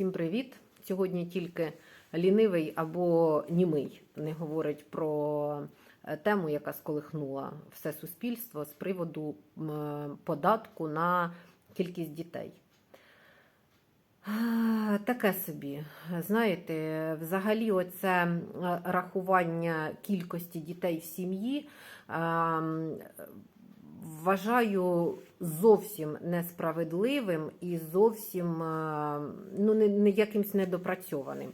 Всім привіт! Сьогодні тільки лінивий або німий не говорить про е, тему, яка сколихнула все суспільство з приводу податку на кількість дітей. Таке собі, знаєте, взагалі, оце рахування кількості дітей в сім'ї а, м, вважаю зовсім несправедливим і зовсім е, ну, не, не якимсь недопрацьованим.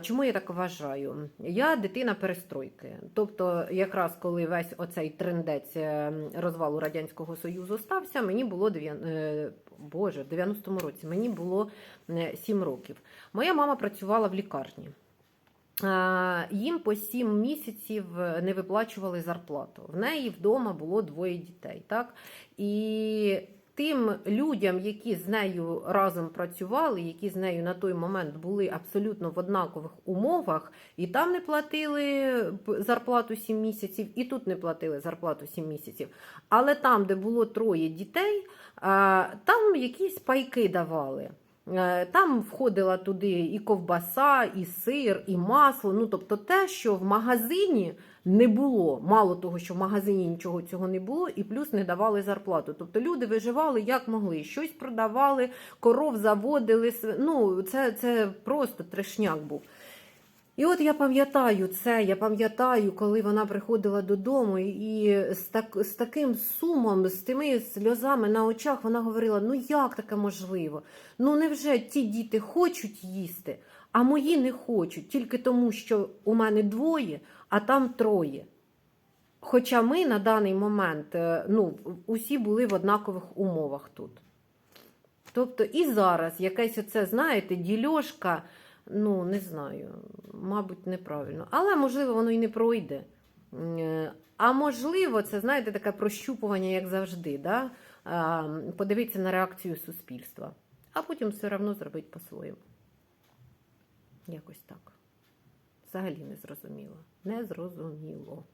Чому я так вважаю? Я дитина перестройки. Тобто, якраз коли весь оцей трендець е, розвалу Радянського Союзу стався, мені було е, Боже, в 90-му році мені було 7 років. Моя мама працювала в лікарні. Їм по 7 місяців не виплачували зарплату. В неї вдома було двоє дітей. Так? І тим людям, які з нею разом працювали, які з нею на той момент були абсолютно в однакових умовах, і там не платили зарплату 7 місяців, і тут не платили зарплату 7 місяців. Але там, де було троє дітей, там якісь пайки давали. Е, Там входила туди і ковбаса, і сир, і масло. Ну, тобто те, що в магазині не було. Мало того, що в магазині нічого цього не було, і плюс не давали зарплату. Тобто люди виживали як могли, щось продавали, коров заводили. Ну, це, це просто трешняк був. І от я пам'ятаю це, я пам'ятаю, коли вона приходила додому, і з, так, з таким сумом, з тими сльозами на очах вона говорила: ну як таке можливо? Ну невже ті діти хочуть їсти, а мої не хочуть, тільки тому, що у мене двоє, а там троє. Хоча ми на даний момент е, ну, усі були в однакових умовах тут. Тобто і зараз якесь оце, знаєте, дільошка, ну, не знаю, мабуть, неправильно. Але, можливо, воно і не пройде. Е, А можливо, це, знаєте, таке прощупування, як завжди. Да? Подивитися на реакцію суспільства, а потім все одно зробити по-своєму. Якось так. Взагалі не зрозуміло. Не зрозуміло.